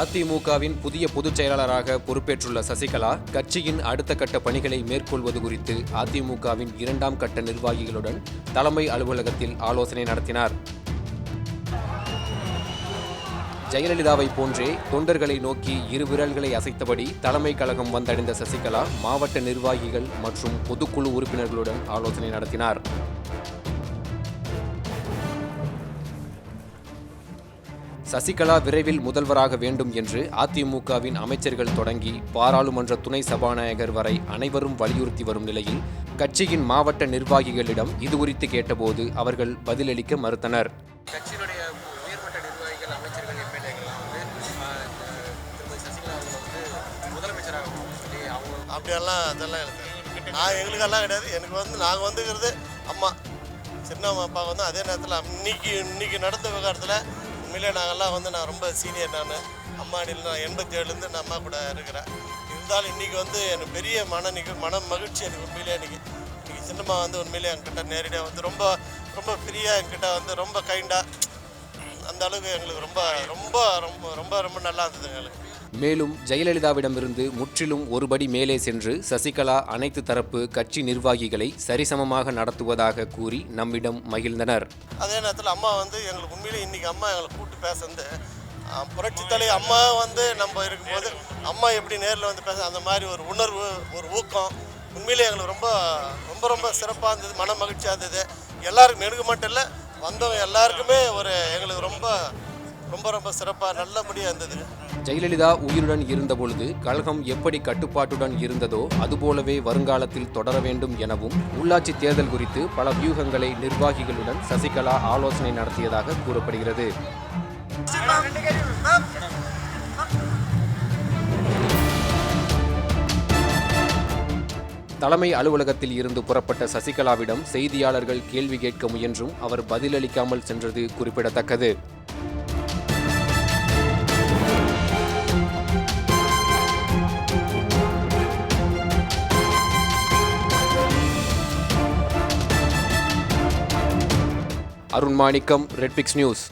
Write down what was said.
அதிமுகவின் புதிய பொதுச் செயலாளராக பொறுப்பேற்றுள்ள சசிகலா கட்சியின் அடுத்த கட்ட பணிகளை மேற்கொள்வது குறித்து அதிமுகவின் இரண்டாம் கட்ட நிர்வாகிகளுடன் தலைமை அலுவலகத்தில் ஆலோசனை நடத்தினார். ஜெயலலிதாவை போன்றே தொண்டர்களை நோக்கி இரு விரல்களை அசைத்தபடி தலைமை கழகம் வந்தடைந்த சசிகலா மாவட்ட நிர்வாகிகள் மற்றும் பொதுக்குழு உறுப்பினர்களுடன் ஆலோசனை நடத்தினார். சசிகலா விரைவில் முதல்வராக வேண்டும் என்று அதிமுகவின் அமைச்சர்கள் தொடங்கி பாராளுமன்ற துணை சபாநாயகர் வரை அனைவரும் வலியுறுத்தி வரும் நிலையில் கட்சியின் மாவட்ட நிர்வாகிகளிடம் இதுகுறித்து கேட்டபோது அவர்கள் பதிலளிக்க மறுத்தனர். அப்படியெல்லாம் அதெல்லாம் எனக்கு நான் எங்களுக்கெல்லாம் கிடையாது. எனக்கு வந்து நாங்கள் வந்துக்கிறது அம்மா. சின்ன அப்பா வந்து அதே நேரத்தில் இன்னைக்கு இன்னைக்கு நடந்த விவகாரத்தில் உண்மையிலே நாங்கள்லாம் வந்து நான் ரொம்ப சீனியர் நான். அம்மா அணியில் நான் எண்பத்தி ஏழுலேருந்து நான் அம்மா கூட இருக்கிறேன். இருந்தாலும் இன்றைக்கி வந்து எனக்கு பெரிய மன நிக மன மகிழ்ச்சி எனக்கு உண்மையிலே இன்னைக்கு. இன்னைக்கு சின்னம்மா வந்து உண்மையிலே என்கிட்ட நேரடியாக வந்து ரொம்ப ரொம்ப ஃப்ரீயாக என்கிட்ட வந்து ரொம்ப கைண்டாக அந்த அளவுக்கு எங்களுக்கு ரொம்ப ரொம்ப ரொம்ப ரொம்ப ரொம்ப நல்லா இருந்தது எங்களுக்கு. மேலும் ஜெயலலிதாவிடமிருந்து முற்றிலும் ஒருபடி மேலே சென்று சசிகலா அனைத்து தரப்பு கட்சி நிர்வாகிகளை சரிசமமாக நடத்துவதாக கூறி நம்மிடம் மகிழ்ந்தனர். அதே நேரத்தில் அம்மா வந்து எங்களுக்கு உண்மையிலே இன்னைக்கு அம்மா எங்களை பேசுறது. புரட்சித்தலை புரட்சி தலை அம்மா வந்து நம்ம இருக்கும்போது அம்மா எப்படி நேரில் வந்து பேச அந்த மாதிரி ஒரு உணர்வு ஒரு ஊக்கம் உண்மையிலே எங்களுக்கு ரொம்ப ரொம்ப ரொம்ப சிறப்பாக இருந்தது மன மகிழ்ச்சியாக இருந்தது. எல்லாருக்கும் எனக்கு மட்டும் இல்லை வந்தவங்க எல்லாருக்குமே ஒரு எங்களுக்கு ரொம்ப ரொம்ப ரொம்ப சிறப்பாக நல்லபடியாக இருந்தது. ஜெயலலிதா உயிருடன் இருந்தபொழுது கழகம் எப்படி கட்டுப்பாட்டுடன் இருந்ததோ அதுபோலவே வருங்காலத்தில் தொடர வேண்டும் எனவும் உள்ளாட்சி தேர்தல் குறித்து பல வியூகங்களை நிர்வாகிகளுடன் சசிகலா ஆலோசனை நடத்தியதாக கூறப்படுகிறது. தலைமை அலுவலகத்தில் இருந்து புறப்பட்ட சசிகலாவிடம் செய்தியாளர்கள் கேள்வி கேட்க முயன்றும் அவர் பதிலளிக்காமல் சென்றது குறிப்பிடத்தக்கது. அருண் மாணிக்கம் ரெட்பிக்ஸ் நியூஸ்